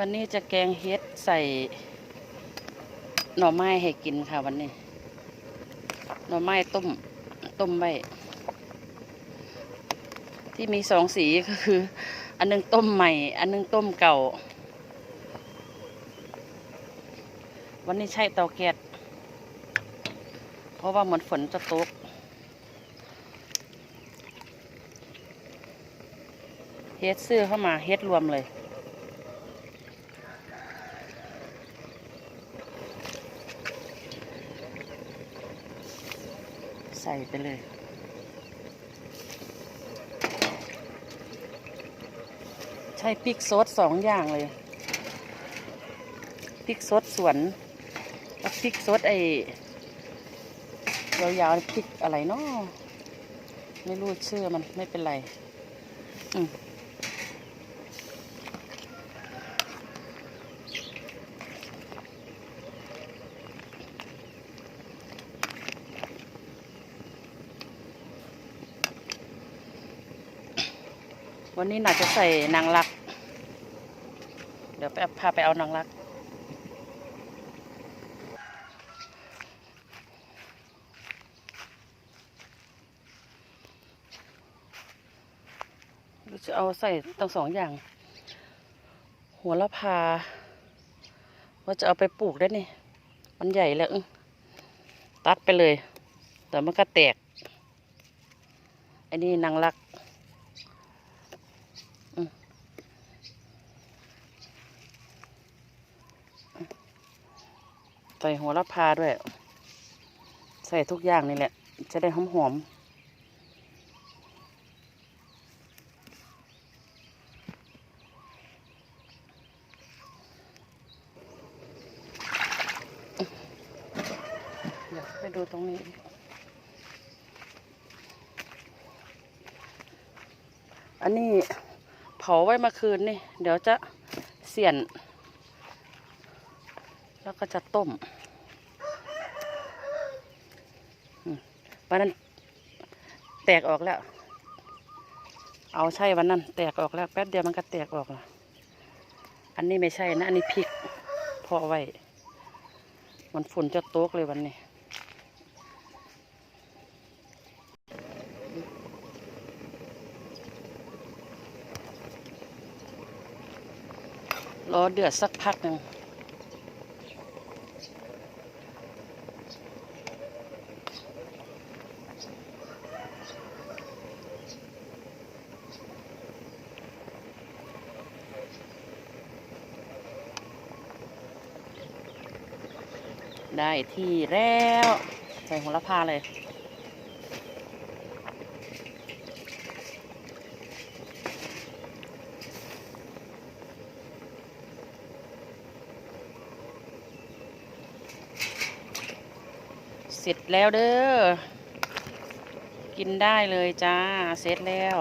วันนี้จะแกงเฮ็ดใส่หน่อไม้ให้กินค่ะวันนี้ หน่อไม้ต้ม ต้มไว้ ที่มีสองสีก็คือ อันหนึงต้มใหม่ อันหนึงต้มเก่า วันนี้ใช้เตาแก๊สเพราะว่าเหมือนฝนจะตกเฮ็ดซื้อเข้ามาเฮ็ดรวมเลย ใส่ไปเลย ใช้พริกซดสองอย่างเลยพริกซดสวนแล้วพริกสดไอ้ยาวๆพริกอะไรเนาะไม่รู้ชื่อมันไม่เป็นไร อืม วันนี้น่าจะใส่นางรัก เดี๋ยวไปพาไปเอานางรักหรือจะเอาใส่ตั้งสองอย่าง หัวละพา ว่าจะเอาไปปลูกได้นี่ มันใหญ่แล้วตัดไปเลย แต่มันก็แตก อันนี้นางรัก ใส่หัวละพาด้วย ใส่ทุกอย่างนี่แหละ จะได้หอมหอมเดี๋ยวไปดูตรงนี้อันนี้เผาไว้เมื่อคืนนี่ เดี๋ยวจะเสียน แล้วก็จะต้มวันนั้นแตกออกแล้ว เอาใช่วันนั้น แตกออกแล้วแป๊บเดียวมันก็แตกออกอันนี้ไม่ใช่นะ อันนี้พริกพอไว้ มันฝุ่นจะตกเลยวันนี้รอเดือดสักพักหนึ่ง ได้ที่แล้วใส่หัวละพาเลยเสร็จแล้วเด้อ กินได้เลยจ้า เสร็จแล้ว